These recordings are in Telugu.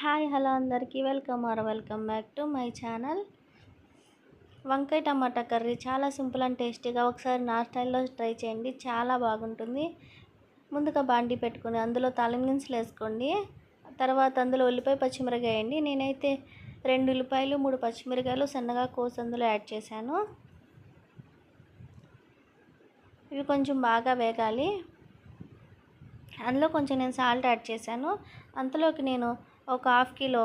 హాయ్ హలో అందరికీ. Welcome or welcome back to my channel. వంకాయ టమాటా కర్రీ చాలా సింపుల్ అండ్ టేస్టీగా ఒకసారి నా స్టైల్లో ట్రై చేయండి. చాలా బాగుంటుంది. ముందుగా బాండి పెట్టుకుని అందులో తాలింపులు వేసుకోండి. తర్వాత అందులో ఉల్లిపాయ పచ్చిమిరకాయ వేయండి నేనైతే రెండు ఉల్లిపాయలు మూడు పచ్చిమిరకాయలు సన్నగా కోసి అందులో యాడ్ చేశాను. ఇవి కొంచెం బాగా వేగాలి. అందులో కొంచెం నేను సాల్ట్ యాడ్ చేశాను. అంతలోకి నేను ఒక హాఫ్ కిలో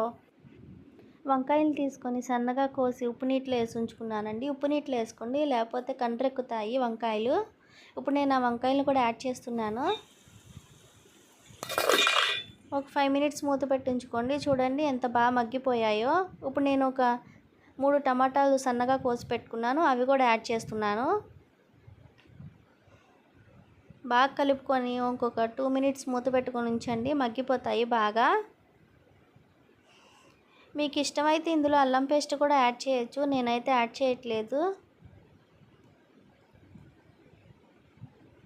వంకాయలు తీసుకొని సన్నగా కోసి ఉప్పు నీటిలో వేసి ఉంచుకున్నానండి. ఉప్పు నీటిలో వేసుకోండి లేకపోతే కండ్రెక్కుతాయి వంకాయలు. ఇప్పుడు నేను ఆ వంకాయలు కూడా యాడ్ చేస్తున్నాను. ఒక ఫైవ్ మినిట్స్ మూత పెట్టి ఉంచుకోండి. చూడండి ఎంత బాగా మగ్గిపోయాయో. ఇప్పుడు నేను ఒక మూడు టమాటాలు సన్నగా కోసి పెట్టుకున్నాను. అవి కూడా యాడ్ చేస్తున్నాను. బాగా కలుపుకొని ఇంకొక టూ మినిట్స్ మూత పెట్టుకొని ఉంచండి. మగ్గిపోతాయి బాగా. మీకు ఇష్టమైతే ఇందులో అల్లం పేస్ట్ కూడా యాడ్ చేయొచ్చు. నేనైతే యాడ్ చేయట్లేదు.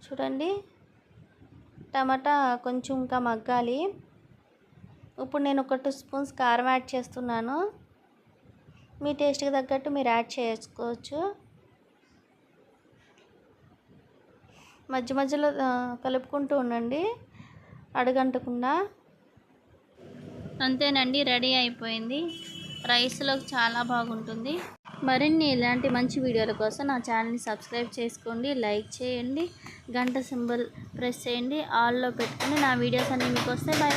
చూడండి. టమాటా కొంచెం ఇంకా మగ్గాలి. ఇప్పుడు నేను ఒక టూ స్పూన్స్ కారం యాడ్ చేస్తున్నాను. మీ టేస్ట్కి తగ్గట్టు మీరు యాడ్ చేసుకోవచ్చు. మధ్య మధ్యలో కలుపుకుంటూ ఉండండి. అడగంటకుండా. అంతేనండి రెడీ అయిపోయింది. రైస్లోకి చాలా బాగుంటుంది. మరిన్ని ఇలాంటి మంచి వీడియోల కోసం నా ఛానల్ని సబ్స్క్రైబ్ చేసుకోండి లైక్ చేయండి గంట సింబల్ ప్రెస్ చేయండి ఆల్లో పెట్టుకుని నా వీడియోస్ అన్నీ మీకు వస్తే బాయ్